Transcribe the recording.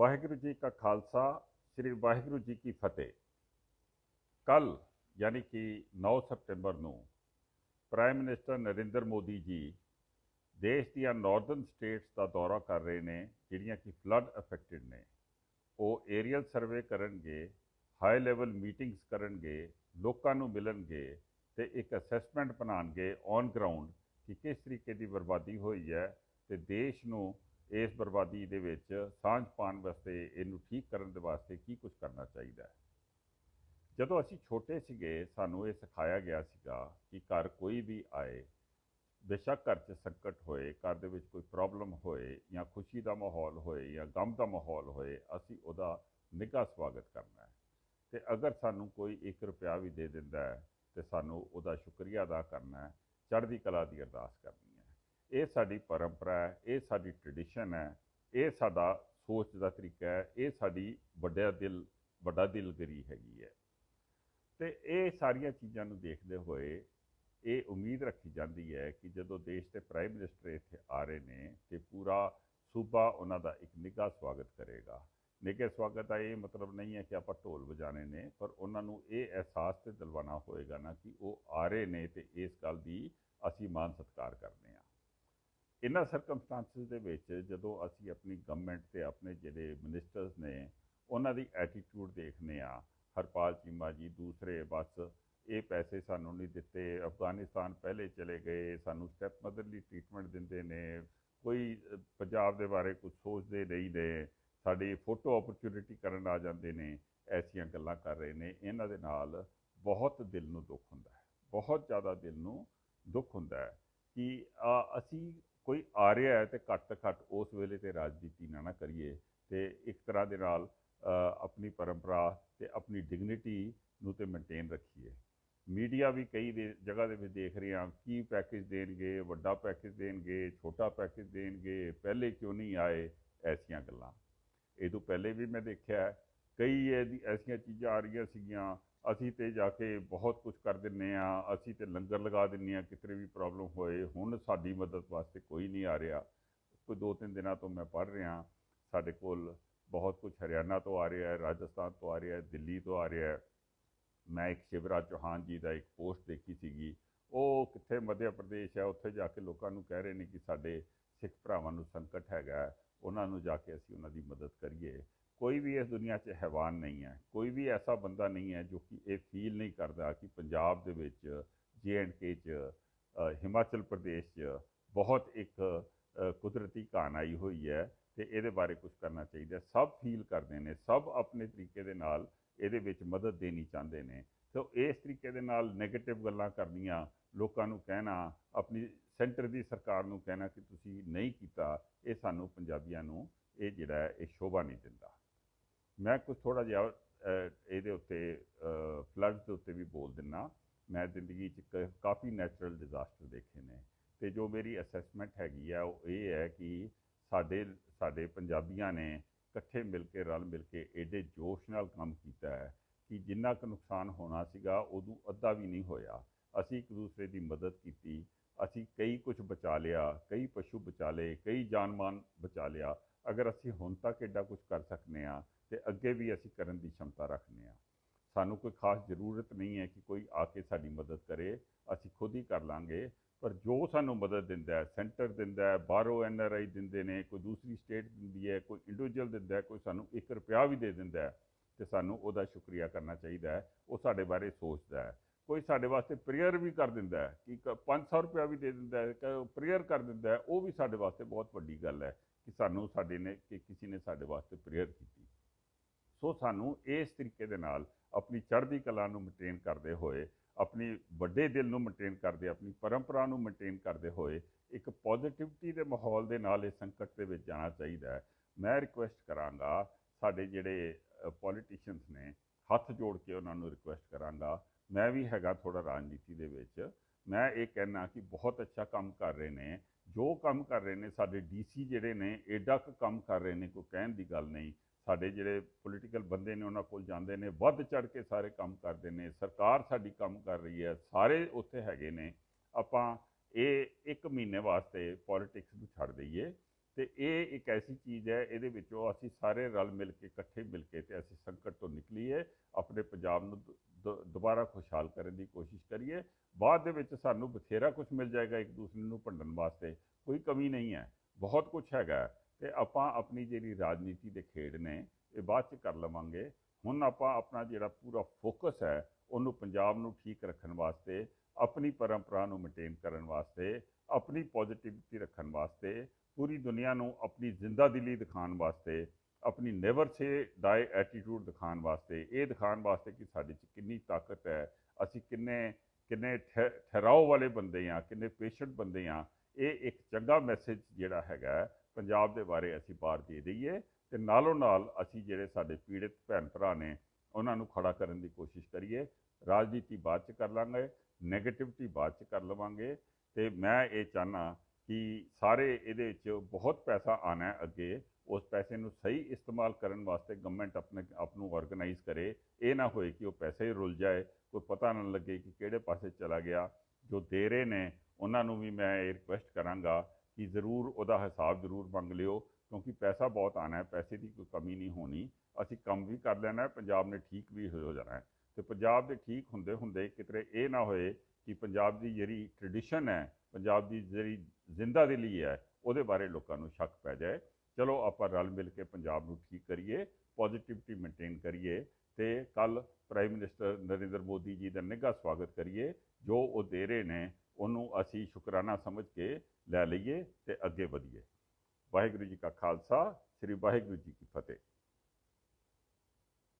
ਵਾਹਿਗੁਰੂ ਜੀ ਕਾ ਖਾਲਸਾ, ਸ੍ਰੀ ਵਾਹਿਗੁਰੂ ਜੀ ਕੀ ਫਤਿਹ। ਕੱਲ ਯਾਨੀ ਕਿ 9 ਸਪਟੈਂਬਰ ਨੂੰ ਪ੍ਰਾਈਮ ਮਿਨਿਸਟਰ ਨਰਿੰਦਰ ਮੋਦੀ ਜੀ ਦੇਸ਼ ਦੀਆਂ ਨਾਰਥਰਨ ਸਟੇਟਸ ਦਾ ਦੌਰਾ ਕਰ ਰਹੇ ਨੇ, ਜਿਹੜੀਆਂ ਕਿ ਫਲੱਡ ਅਫੈਕਟਡ ਨੇ। ਉਹ ਏਰੀਅਲ ਸਰਵੇ ਕਰਨਗੇ ਹਾਈ ਲੈਵਲ ਮੀਟਿੰਗਸ ਕਰਨਗੇ, ਲੋਕਾਂ ਨੂੰ ਮਿਲਣਗੇ ਤੇ ਇੱਕ ਅਸੈਸਮੈਂਟ ਬਣਾਉਣਗੇ ਔਨ ਗਰਾਊਂਡ ਕਿ ਕਿਸ ਤਰੀਕੇ ਦੀ ਬਰਬਾਦੀ ਹੋਈ ਹੈ ਤੇ ਦੇਸ਼ ਨੂੰ ਇਸ ਬਰਬਾਦੀ ਦੇ ਵਿੱਚ ਸਾਂਝ ਪਾਉਣ ਵਾਸਤੇ ਇਹਨੂੰ ਠੀਕ ਕਰਨ ਦੇ ਵਾਸਤੇ ਕੀ ਕੁਝ ਕਰਨਾ ਚਾਹੀਦਾ ਹੈ? ਜਦੋਂ ਅਸੀਂ ਛੋਟੇ ਸੀਗੇ, ਸਾਨੂੰ ਇਹ ਸਿਖਾਇਆ ਗਿਆ ਸੀਗਾ ਕਿ ਘਰ ਕੋਈ ਵੀ ਆਏ, ਬੇਸ਼ੱਕ ਘਰ 'ਚ ਸੰਕਟ ਹੋਏ, ਘਰ ਦੇ ਵਿੱਚ ਕੋਈ ਪ੍ਰੋਬਲਮ ਹੋਏ ਜਾਂ ਖੁਸ਼ੀ ਦਾ ਮਾਹੌਲ ਹੋਏ ਜਾਂ ਗਮ ਦਾ ਮਾਹੌਲ ਹੋਏ, ਅਸੀਂ ਉਹਦਾ ਨਿੱਘਾ ਸਵਾਗਤ ਕਰਨਾ ਹੈ। ਤੇ ਅਗਰ ਸਾਨੂੰ ਕੋਈ 1 ਰੁਪਿਆ ਵੀ ਦੇ ਦਿੰਦਾ ਹੈ, ਤੇ ਸਾਨੂੰ ਉਹਦਾ ਸ਼ੁਕਰੀਆ ਅਦਾ ਕਰਨਾ ਹੈ, ਚੜ੍ਹਦੀ ਕਲਾ ਦੀ ਅਰਦਾਸ ਕਰਨੀ ਇਹ ਸਾਡੀ ਪਰੰਪਰਾ ਹੈ, ਇਹ ਸਾਡੀ ਟ੍ਰੈਡੀਸ਼ਨ ਹੈ, ਇਹ ਸਾਡਾ ਸੋਚ ਦਾ ਤਰੀਕਾ ਹੈ, ਇਹ ਸਾਡੀ ਵੱਡਾ ਦਿਲ, ਵੱਡਾ ਦਿਲਗਰੀ ਹੈਗੀ ਹੈ। ਤੇ ਇਹ ਸਾਰੀਆਂ ਚੀਜ਼ਾਂ ਨੂੰ ਦੇਖਦੇ ਹੋਏ ਇਹ ਉਮੀਦ ਰੱਖੀ ਜਾਂਦੀ ਹੈ ਕਿ ਜਦੋਂ ਦੇਸ਼ ਦੇ ਪ੍ਰਾਈਮ ਮਿਨਿਸਟਰ ਇੱਥੇ ਆ ਰਹੇ ਨੇ ਤੇ ਪੂਰਾ ਸੂਬਾ ਉਹਨਾਂ ਦਾ ਇੱਕ ਨਿੱਘਾ ਸਵਾਗਤ ਕਰੇਗਾ। ਨਿੱਘੇ ਸਵਾਗਤ ਦਾ ਇਹ ਮਤਲਬ ਨਹੀਂ ਹੈ ਕਿ ਆਪਾਂ ਢੋਲ ਵਜਾਣੇ ਨੇ, ਪਰ ਉਹਨਾਂ ਨੂੰ ਇਹ ਅਹਿਸਾਸ ਤੇ ਦਿਲਵਾਨਾ ਹੋਏਗਾ ਨਾ ਕਿ ਉਹ ਆ ਰਹੇ ਨੇ ਤੇ ਇਸ ਗੱਲ ਦੀ ਅਸੀਂ ਮਾਨ ਸਤਿਕਾਰ ਕਰਦੇ ਹਾਂ। ਇਹਨਾਂ ਸਰਕਮਸਟੈਂਸਸ ਦੇ ਵਿੱਚ ਜਦੋਂ ਅਸੀਂ ਆਪਣੀ ਗਵਰਨਮੈਂਟ ਤੇ ਆਪਣੇ ਜਿਹੜੇ ਮਿਨਿਸਟਰਸ ਨੇ, ਉਹਨਾਂ ਦੀ ਐਟੀਟਿਊਡ ਦੇਖਨੇ ਆ ਹਰਪਾਲ ਚੀਮਾ ਜੀ ਦੂਸਰੇ ਬਸ ਇਹ ਪੈਸੇ ਸਾਨੂੰ ਨਹੀਂ ਦਿੱਤੇ, ਅਫਗਾਨਿਸਤਾਨ ਪਹਿਲੇ ਚਲੇ ਗਏ, ਸਾਨੂੰ ਸਟੈਪ ਮਦਰਲੀ ਟ੍ਰੀਟਮੈਂਟ ਦਿੰਦੇ ਨੇ, ਕੋਈ ਪੰਜਾਬ ਦੇ ਬਾਰੇ ਕੁਝ ਸੋਚਦੇ ਨਹੀਂ ਨੇ, ਸਾਡੀ ਫੋਟੋ ਓਪਰਚੁਨਿਟੀ ਕਰਨ ਆ ਜਾਂਦੇ ਨੇ, ਐਸੀਆਂ ਗੱਲਾਂ ਕਰ ਰਹੇ ਨੇ, ਇਹਨਾਂ ਦੇ ਨਾਲ ਬਹੁਤ ਦਿਲ ਨੂੰ ਦੁੱਖ ਹੁੰਦਾ ਹੈ, ਬਹੁਤ ਜ਼ਿਆਦਾ ਦਿਲ ਨੂੰ ਦੁੱਖ ਹੁੰਦਾ ਹੈ ਕਿ ਅਸੀਂ ਕੋਈ ਆ ਰਿਹਾ ਹੈ ਤੇ ਘੱਟ ਤੋਂ ਘੱਟ ਉਸ ਵੇਲੇ ਤੇ ਰਾਜਨੀਤੀ ਨਾ ਨਾ ਕਰੀਏ ਤੇ ਇੱਕ ਤਰ੍ਹਾਂ ਦੇ ਨਾਲ ਆਪਣੀ ਪਰੰਪਰਾ ਤੇ ਆਪਣੀ ਡਿਗਨਿਟੀ ਨੂੰ ਤੇ ਮੇਨਟੇਨ ਰੱਖੀਏ। ਮੀਡੀਆ ਵੀ ਕਈ ਦੇ, ਜਗ੍ਹਾ ਦੇ ਵਿੱਚ ਦੇਖ ਰਹੇ ਹਾਂ, ਕੀ ਪੈਕੇਜ ਦੇਣਗੇ, ਵੱਡਾ ਪੈਕੇਜ ਦੇਣਗੇ, ਛੋਟਾ ਪੈਕੇਜ ਦੇਣਗੇ, ਪਹਿਲੇ ਕਿਉਂ ਨਹੀਂ ਆਏ, ਐਸੀਆਂ ਗੱਲਾਂ। ਇਹ ਤੋਂ ਪਹਿਲੇ ਵੀ ਮੈਂ ਦੇਖਿਆ ਕਈ ਇਹਦੀ, ਐਸੀਆਂ ਚੀਜ਼ਾਂ ਆ ਰਹੀਆਂ ਸੀਗੀਆਂ, ਅਸੀਂ ਤੇ ਜਾ ਕੇ ਬਹੁਤ ਕੁਝ ਕਰ ਦਿੰਨੇ ਆ, ਅਸੀਂ ਤੇ ਲੰਗਰ ਲਗਾ ਦਿੰਨੇ ਆ ਕਿਤੇ ਵੀ ਪ੍ਰੋਬਲਮ ਹੋਏ, ਹੁਣ ਸਾਡੀ ਮਦਦ ਵਾਸਤੇ ਕੋਈ ਨਹੀਂ ਆ ਰਿਹਾ। ਕੋਈ ਦੋ ਤਿੰਨ ਦਿਨਾਂ ਤੋਂ ਮੈਂ ਪੜ੍ਹ ਰਿਹਾ, ਸਾਡੇ ਕੋਲ ਬਹੁਤ ਕੁਝ ਹਰਿਆਣਾ ਤੋਂ ਆ ਰਿਹਾ ਹੈ, ਰਾਜਸਥਾਨ ਤੋਂ ਆ ਰਿਹਾ ਹੈ, ਦਿੱਲੀ ਤੋਂ ਆ ਰਿਹਾ ਹੈ। ਮੈਂ ਇੱਕ ਸ਼ਿਵਰਾਜ ਚੌਹਾਨ ਜੀ ਦਾ ਇੱਕ ਪੋਸਟ ਦੇਖੀ ਸੀਗੀ। ਉਹ ਕਿੱਥੇ ਮੱਧ ਪ੍ਰਦੇਸ਼ ਹੈ, ਉੱਥੇ ਜਾ ਕੇ ਲੋਕਾਂ ਨੂੰ ਕਹਿ ਰਹੇ ਨੇ ਕਿ ਸਾਡੇ ਸਿੱਖ ਭਰਾਵਾਂ ਨੂੰ ਸੰਕਟ ਹੈਗਾ ਉਹਨਾਂ ਨੂੰ ਜਾ ਕੇ ਅਸੀਂ ਉਹਨਾਂ ਦੀ ਮਦਦ ਕਰੀਏ। ਕੋਈ ਵੀ ਇਸ ਦੁਨੀਆ 'ਚ ਹੈਵਾਨ ਨਹੀਂ ਹੈ। ਕੋਈ ਵੀ ਐਸਾ ਬੰਦਾ ਨਹੀਂ ਹੈ ਜੋ ਕਿ ਇਹ ਫੀਲ ਨਹੀਂ ਕਰਦਾ ਕਿ ਪੰਜਾਬ ਦੇ ਵਿੱਚ ਜੇ ਐਂਡ ਕੇ 'ਚ ਹਿਮਾਚਲ ਪ੍ਰਦੇਸ਼ 'ਚ ਬਹੁਤ ਇੱਕ ਕੁਦਰਤੀ ਘਾਣ ਆਈ ਹੋਈ ਹੈ ਤੇ ਇਹਦੇ ਬਾਰੇ ਕੁਝ ਕਰਨਾ ਚਾਹੀਦਾ ਸਭ ਫੀਲ ਕਰਦੇ ਨੇ, ਸਭ ਆਪਣੇ ਤਰੀਕੇ ਦੇ ਨਾਲ ਇਹਦੇ ਵਿੱਚ ਮਦਦ ਦੇਣੀ ਚਾਹੁੰਦੇ ਨੇ। ਸੋ ਇਸ ਤਰੀਕੇ ਦੇ ਨਾਲ 네ਗੇਟਿਵ ਗੱਲਾਂ ਕਰਨੀਆਂ ਲੋਕਾਂ ਨੂੰ ਕਹਿਣਾ, ਆਪਣੀ ਸੈਂਟਰ ਦੀ ਸਰਕਾਰ ਨੂੰ ਕਹਿਣਾ ਕਿ ਤੁਸੀਂ ਨਹੀਂ ਕੀਤਾ, ਇਹ ਸਾਨੂੰ ਪੰਜਾਬੀਆਂ ਨੂੰ ਇਹ ਜਿਹੜਾ ਹੈ, ਇਹ ਸ਼ੋਭਾ ਨਹੀਂ ਦਿੰਦਾ। ਮੈਂ ਕੁਝ ਥੋੜਾ ਜਿਹਾ ਇਹਦੇ ਉੱਤੇ ਫਲੱਡਸ ਦੇ ਉੱਤੇ ਵੀ ਬੋਲ ਦਿੰਨਾ। ਮੈਂ ਜ਼ਿੰਦਗੀ 'ਚ ਕ- ਕਾਫੀ ਨੈਚੁਰਲ ਡਿਜ਼ਾਸਟਰ ਦੇਖੇ ਨੇ। ਤੇ ਜੋ ਮੇਰੀ ਅਸੈਸਮੈਂਟ ਹੈਗੀ ਆ, ਉਹ ਇਹ ਹੈ ਕਿ ਸਾਡੇ ਸਾਡੇ ਪੰਜਾਬੀਆਂ ਨੇ ਇਕੱਠੇ ਮਿਲ ਕੇ, ਰਲ ਮਿਲ ਕੇ ਐਡੇ ਜੋਸ਼ ਨਾਲ ਕੰਮ ਕੀਤਾ ਹੈ ਕਿ ਜਿੰਨਾ ਕੁ ਨੁਕਸਾਨ ਹੋਣਾ ਸੀਗਾ ਉਦੋਂ ਅੱਧਾ ਵੀ ਨਹੀਂ ਹੋਇਆ। ਅਸੀਂ ਇੱਕ ਦੂਸਰੇ ਦੀ ਮਦਦ ਕੀਤੀ। ਅਸੀਂ ਕਈ ਕੁਝ ਬਚਾ ਲਿਆ, ਕਈ ਪਸ਼ੂ ਬਚਾ ਲਏ, ਕਈ ਜਾਨਮਾਨ ਬਚਾ ਲਿਆ। ਅਗਰ ਅਸੀਂ ਹੁਣ ਤੱਕ ਐਡਾ ਕੁਝ ਕਰ ਸਕਨੇ ਆ ਤੇ ਅੱਗੇ ਵੀ ਅਸੀਂ ਕਰਨ ਦੀ ਸ਼ਮਤਾ ਰੱਖਨੇ ਆ। ਸਾਨੂੰ ਕੋਈ ਖਾਸ ਜ਼ਰੂਰਤ ਨਹੀਂ ਹੈ ਕਿ ਕੋਈ ਆ ਕੇ ਸਾਡੀ ਮਦਦ ਕਰੇ। ਅਸੀਂ ਖੁਦ ਹੀ ਕਰ ਲਾਂਗੇ। ਪਰ ਜੋ ਸਾਨੂੰ ਮਦਦ ਦਿੰਦਾ ਹੈ, ਸੈਂਟਰ ਦਿੰਦਾ ਹੈ, ਬਾਹਰੋਂ ਐਨ ਆਰ ਆਈ ਦਿੰਦੇ ਨੇ, ਕੋਈ ਦੂਸਰੀ ਸਟੇਟ ਦਿੰਦੀ ਹੈ, ਕੋਈ ਇੰਡੀਵਿਜੂਅਲ ਦਿੰਦਾ ਹੈ, ਕੋਈ ਸਾਨੂੰ 1 ਰੁਪਿਆ ਵੀ ਦੇ ਦਿੰਦਾ ਹੈ, ਤੇ ਸਾਨੂੰ ਉਹਦਾ ਸ਼ੁਕਰੀਆ ਕਰਨਾ ਚਾਹੀਦਾ ਹੈ। ਉਹ ਸਾਡੇ ਬਾਰੇ ਸੋਚਦਾ ਹੈ। ਕੋਈ ਸਾਡੇ ਵਾਸਤੇ ਪ੍ਰੇਅਰ ਵੀ ਕਰ ਦਿੰਦਾ ਹੈ, ਕਿ 500 ਰੁਪਿਆ ਵੀ ਦੇ ਦਿੰਦਾ ਹੈ ਪ੍ਰੇਅਰ ਕਰ ਦਿੰਦਾ ਹੈ, ਉਹ ਵੀ ਸਾਡੇ ਵਾਸਤੇ ਬਹੁਤ ਵੱਡੀ ਗੱਲ ਹੈ ਕਿ ਸਾਨੂੰ ਸਾਡੇ ਨੇ, ਕਿ ਕਿਸੇ ਨੇ ਸਾਡੇ ਵਾਸਤੇ ਪ੍ਰੇਅਰ ਕੀਤੀ। ਸੋ ਸਾਨੂੰ ਇਸ ਤਰੀਕੇ ਦੇ ਨਾਲ ਆਪਣੀ ਚੜ੍ਹਦੀ ਕਲਾ ਨੂੰ ਮੇਨਟੇਨ ਕਰਦੇ ਹੋਏ, ਆਪਣੀ ਵੱਡੇ ਦਿਲ ਨੂੰ ਮੇਨਟੇਨ ਕਰਦੇ, ਆਪਣੀ ਪਰੰਪਰਾ ਨੂੰ ਮੇਨਟੇਨ ਕਰਦੇ ਹੋਏ ਇੱਕ ਪੋਜ਼ਿਟਿਵਿਟੀ ਦੇ ਮਾਹੌਲ ਦੇ ਨਾਲ ਇਸ ਸੰਕਟ ਦੇ ਵਿੱਚ ਜਾਣਾ ਚਾਹੀਦਾ ਹੈ। ਮੈਂ ਰਿਕੁਐਸਟ ਕਰਾਂਗਾ, ਸਾਡੇ ਜਿਹੜੇ ਪੋਲੀਟੀਸ਼ੀਅਨਸ ਨੇ, ਹੱਥ ਜੋੜ ਕੇ ਉਹਨਾਂ ਨੂੰ ਰਿਕੁਐਸਟ ਕਰਾਂਗਾ ਮੈਂ ਵੀ ਹੈਗਾ ਥੋੜਾ ਰਾਜਨੀਤੀ ਦੇ ਵਿੱਚ। ਮੈਂ ਇਹ ਕਹਿਣਾ ਕਿ ਬਹੁਤ ਅੱਛਾ ਕੰਮ ਕਰ ਰਹੇ ਨੇ। ਜੋ ਕੰਮ ਕਰ ਰਹੇ ਨੇ, ਸਾਡੇ ਡੀਸੀ ਜਿਹੜੇ ਨੇ, ਏਡਾ ਕੁ ਕੰਮ ਕਰ ਰਹੇ ਨੇ, ਕੋਈ ਕਹਿਣ ਦੀ ਗੱਲ ਨਹੀਂ। ਸਾਡੇ ਜਿਹੜੇ ਪੋਲੀਟੀਕਲ ਬੰਦੇ ਨੇ, ਉਹਨਾਂ ਕੋਲ ਜਾਂਦੇ ਨੇ, ਵੱਧ ਚੜ ਕੇ ਸਾਰੇ ਕੰਮ ਕਰਦੇ ਨੇ। ਸਰਕਾਰ ਸਾਡੀ ਕੰਮ ਕਰ ਰਹੀ ਹੈ, ਸਾਰੇ ਉੱਥੇ ਹੈਗੇ ਨੇ। ਆਪਾਂ ਇਹ ਇੱਕ ਮਹੀਨੇ ਵਾਸਤੇ ਪੋਲਿਟਿਕਸ ਨੂੰ ਛੱਡ ਦਈਏ। ਤੇ ਇਹ ਇੱਕ ਐਸੀ ਚੀਜ਼ ਹੈ, ਇਹਦੇ ਵਿੱਚੋਂ ਅਸੀਂ ਸਾਰੇ ਰਲ ਮਿਲ ਕੇ, ਇਕੱਠੇ ਮਿਲ ਕੇ ਤੇ ਅਸੀਂ ਸੰਕਟ ਤੋਂ ਨਿਕਲੀਏ, ਆਪਣੇ ਪੰਜਾਬ ਨੂੰ ਦੁ- ਦੁਬਾਰਾ ਖੁਸ਼ਹਾਲ ਕਰਨ ਦੀ ਕੋਸ਼ਿਸ਼ ਕਰੀਏ। ਬਾਅਦ ਦੇ ਵਿੱਚ ਸਾਨੂੰ ਬਥੇਰਾ ਕੁਝ ਮਿਲ ਜਾਏਗਾ ਇੱਕ ਦੂਸਰੇ ਨੂੰ ਭੰਡਣ ਵਾਸਤੇ। ਕੋਈ ਕਮੀ ਨਹੀਂ ਹੈ, ਬਹੁਤ ਕੁਝ ਹੈਗਾ ਹੈ ਤੇ ਆਪਾਂ ਆਪਣੀ ਜਿਹੜੀ ਰਾਜਨੀਤੀ ਦੇ ਖੇਡ ਨੇ, ਇਹ ਬਾਅਦ ਚ ਕਰ ਲਵਾਂਗੇ। ਹੁਣ ਆਪਾਂ ਆਪਣਾ ਜਿਹੜਾ ਪੂਰਾ ਫੋਕਸ ਹੈ, ਉਹਨੂੰ ਪੰਜਾਬ ਨੂੰ ਠੀਕ ਰੱਖਣ ਵਾਸਤੇ, ਆਪਣੀ ਪਰੰਪਰਾ ਨੂੰ ਮੇਨਟੇਨ ਕਰਨ ਵਾਸਤੇ, ਆਪਣੀ ਪੋਜ਼ਿਟਿਵਿਟੀ ਰੱਖਣ ਵਾਸਤੇ ਪੂਰੀ ਦੁਨੀਆ ਨੂੰ ਆਪਣੀ ਜ਼ਿੰਦਾ ਜ਼ਿੰਦਾਦਿਲੀ ਦਿਖਾਉਣ ਵਾਸਤੇ, ਆਪਣੀ ਨੈਵਰ ਸੇ ਡਾਈ ਐਟੀਟਿਊਡ ਦਿਖਾਉਣ ਵਾਸਤੇ, ਇਹ ਦਿਖਾਉਣ ਵਾਸਤੇ ਕਿ ਸਾਡੇ 'ਚ ਕਿੰਨੀ ਤਾਕਤ ਹੈ, ਅਸੀਂ ਕਿੰਨੇ ਕਿੰਨੇ ਠਹਿ- ਠਹਿਰਾਓ ਵਾਲੇ ਬੰਦੇ ਆ ਕਿੰਨੇ ਪੇਸ਼ੈਂਟ ਬੰਦੇ ਆ ਇਹ ਇੱਕ ਚੰਗਾ ਮੈਸੇਜ ਜਿਹੜਾ ਹੈਗਾ ਪੰਜਾਬ ਦੇ ਬਾਰੇ ਅਸੀਂ ਬਾਹਰ ਦੇ ਦਈਏ ਤੇ ਨਾਲੋਂ ਨਾਲ ਅਸੀਂ ਜਿਹੜੇ ਸਾਡੇ ਪੀੜਤ ਭੈਣ ਭਰਾ ਨੇ, ਉਹਨਾਂ ਨੂੰ ਖੜਾ ਕਰਨ ਦੀ ਕੋਸ਼ਿਸ਼ ਕਰੀਏ, ਰਾਜਨੀਤੀ ਬਾਅਦ ਚ ਕਰ ਲਾਂਗੇ ਨੈਗੇਟਿਵਿਟੀ ਬਾਅਦ ਚ ਕਰ ਲਵਾਂਗੇ ਤੇ ਮੈਂ ਇਹ ਚਾਹਨਾ ਕਿ ਸਾਰੇ ਇਹਦੇ ਵਿੱਚ ਬਹੁਤ ਪੈਸਾ ਆਣਾ ਅੱਗੇ, ਉਸ ਪੈਸੇ ਨੂੰ ਸਹੀ ਇਸਤੇਮਾਲ ਕਰਨ ਵਾਸਤੇ ਗਵਰਨਮੈਂਟ ਆਪਣੇ ਆਪ ਨੂੰ ਆਰਗੇਨਾਈਜ਼ ਕਰੇ। ਇਹ ਨਾ ਹੋਏ ਕਿ ਉਹ ਪੈਸੇ ਹੀ ਰੁਲ ਜਾਏ, ਕੋਈ ਪਤਾ ਨਾ ਲੱਗੇ ਕਿ ਕਿਹੜੇ ਪਾਸੇ ਚਲਾ ਗਿਆ। ਜੋ ਦੇ ਰਹੇ ਨੇ, ਉਹਨਾਂ ਨੂੰ ਵੀ ਮੈਂ ਇਹ ਰਿਕੁਐਸਟ ਕਰਾਂਗਾ ਕਿ ਜ਼ਰੂਰ ਉਹਦਾ ਹਿਸਾਬ ਜ਼ਰੂਰ ਮੰਗ ਲਿਓ, ਕਿਉਂਕਿ ਪੈਸਾ ਬਹੁਤ ਆਣਾ ਹੈ, ਪੈਸੇ ਦੀ ਕੋਈ ਕਮੀ ਨਹੀਂ ਹੋਣੀ। ਅਸੀਂ ਕੰਮ ਵੀ ਕਰ ਲੈਣਾ ਹੈ, ਪੰਜਾਬ ਨੇ ਠੀਕ ਵੀ ਹੋ ਜਾਣਾ ਹੈ। ਤੇ ਪੰਜਾਬ ਦੇ ਠੀਕ ਹੁੰਦੇ ਹੁੰਦੇ ਕਿਤੇ ਇਹ ਨਾ ਹੋਏ ਕਿ ਪੰਜਾਬ ਦੀ ਜਿਹੜੀ ਟ੍ਰੈਡੀਸ਼ਨ ਹੈ, ਪੰਜਾਬ ਦੀ ਜਿਹੜੀ ਜ਼ਿੰਦਾ ਦੇ ਲਈ ਹੈ, ਉਹਦੇ ਬਾਰੇ ਲੋਕਾਂ ਨੂੰ ਸ਼ੱਕ ਪੈ ਜਾਏ। ਚਲੋ, ਆਪਾਂ ਰਲ ਮਿਲ ਕੇ ਪੰਜਾਬ ਨੂੰ ਠੀਕ ਕਰੀਏ ਪੋਜ਼ਿਟਿਵਿਟੀ ਮੇਨਟੇਨ ਕਰੀਏ ਤੇ ਕੱਲ ਪ੍ਰਾਈਮ ਮਿਨਿਸਟਰ ਨਰਿੰਦਰ ਮੋਦੀ ਜੀ ਦਾ ਨਿੱਘਾ ਸਵਾਗਤ ਕਰੀਏ, ਜੋ ਉਹ ਦੇ ਰਹੇ ਨੇ, ਉਹਨੂੰ ਅਸੀਂ ਸ਼ੁਕਰਾਨਾ ਸਮਝ ਕੇ ਲੈ ਲਈਏ ਤੇ ਅੱਗੇ ਵਧੀਏ। ਵਾਹਿਗੁਰੂ ਜੀ ਕਾ ਖਾਲਸਾ, ਸ੍ਰੀ ਵਾਹਿਗੁਰੂ ਜੀ ਕੀ ਫਤਿਹ।